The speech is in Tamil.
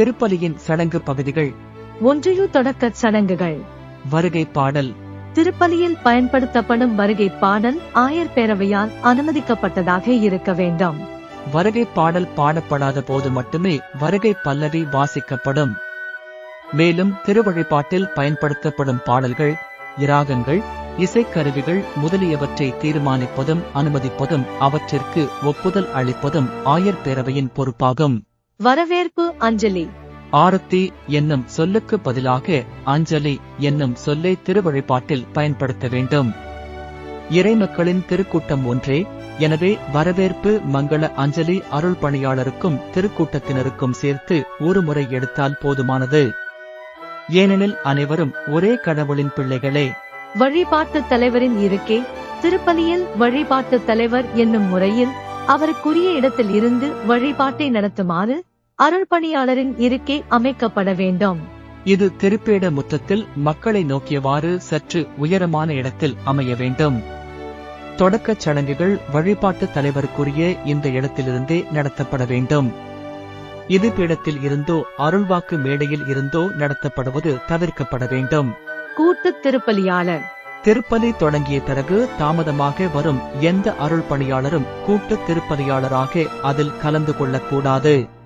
திருப்பலியின் சடங்கு பகுதிகள். ஒன்றியு தொடக்கச் சடங்குகள். வருகை பாடல். திருப்பலியில் பயன்படுத்தப்படும் வருகை பாடல் ஆயர் பேரவையால் அனுமதிக்கப்பட்டதாக இருக்க வேண்டும். வருகை பாடல் பாடப்படாத போது மட்டுமே வருகை பல்லவி வாசிக்கப்படும். மேலும் திருவழிபாட்டில் பயன்படுத்தப்படும் பாடல்கள் இராகங்கள் இசைக்கருவிகள் முதலியவற்றை தீர்மானிப்பதும் அனுமதிப்பதும் அவற்றிற்கு ஒப்புதல் அளிப்பதும் ஆயர் பேரவையின் பொறுப்பாகும். வரவேற்பு அஞ்சலி. ஆரத்தி என்னும் சொல்லுக்கு பதிலாக அஞ்சலி என்னும் சொல்லை திருவழிபாட்டில் பயன்படுத்த வேண்டும். இறைமக்களின் திருக்கூட்டம் ஒன்றே எனவே வரவேற்பு மங்கள அஞ்சலி அருள் பணியாளருக்கும் திருக்கூட்டத்தினருக்கும் சேர்த்து ஒரு முறை எடுத்தால் போதுமானது. ஏனெனில் அனைவரும் ஒரே கடவுளின் பிள்ளைகளே. வழிபாட்டுத் தலைவரின் இருக்கை திருப்பலியில் வழிபாட்டுத் தலைவர் என்னும் முறையில் அவருக்குரிய இடத்தில் இருந்து வழிபாட்டை நடத்துமாறு அருள்பணியாளரின் இருக்கை அமைக்கப்பட வேண்டும். இது திருப்பேட முற்றத்தில் மக்களை நோக்கியவாறு சற்று உயரமான இடத்தில் அமைய வேண்டும். தொடக்கச் சடங்குகள் வழிபாட்டு தலைவருக்குரிய இந்த இடத்திலிருந்தே நடத்தப்பட வேண்டும். இது பீடத்தில் இருந்தோ அருள்வாக்கு மேடையில் இருந்தோ நடத்தப்படுவது தவிர்க்கப்பட வேண்டும். கூட்டுத் திருப்பலியாளர். திருப்பலி தொடங்கிய பிறகு தாமதமாக வரும் எந்த அருள் பணியாளரும் கூட்டுத் திருப்பலியாளராக அதில் கலந்து கொள்ளக்கூடாது.